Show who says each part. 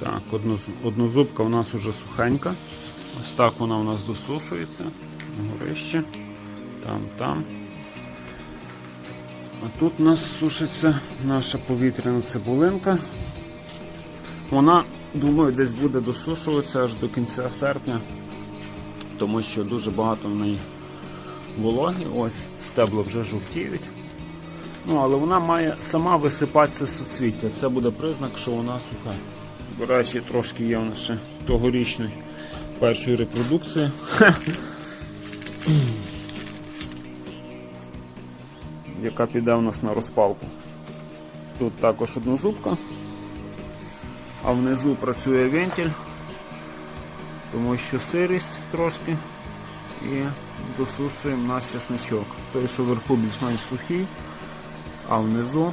Speaker 1: Так, однозубка у нас уже сухенька. Ось так вона у нас досушується. Горище. Там, там. А тут у нас сушиться наша повітряна цибулинка. Вона, думаю, десь буде досушуватися аж до кінця серпня, тому що дуже багато в неї вологи. Ось стебла вже жовтіють. Ну, але вона має сама висипатися з суцвіття. Це буде признак, що вона суха. До речі, трошки є вона ще тогорічної першої репродукції. Яка піде у нас на розпалку. Тут також однозубка, а внизу працює вентиль, тому що сирість трошки і досушуємо наш чесничок. Той, що вверху більш-менш сухий, а внизу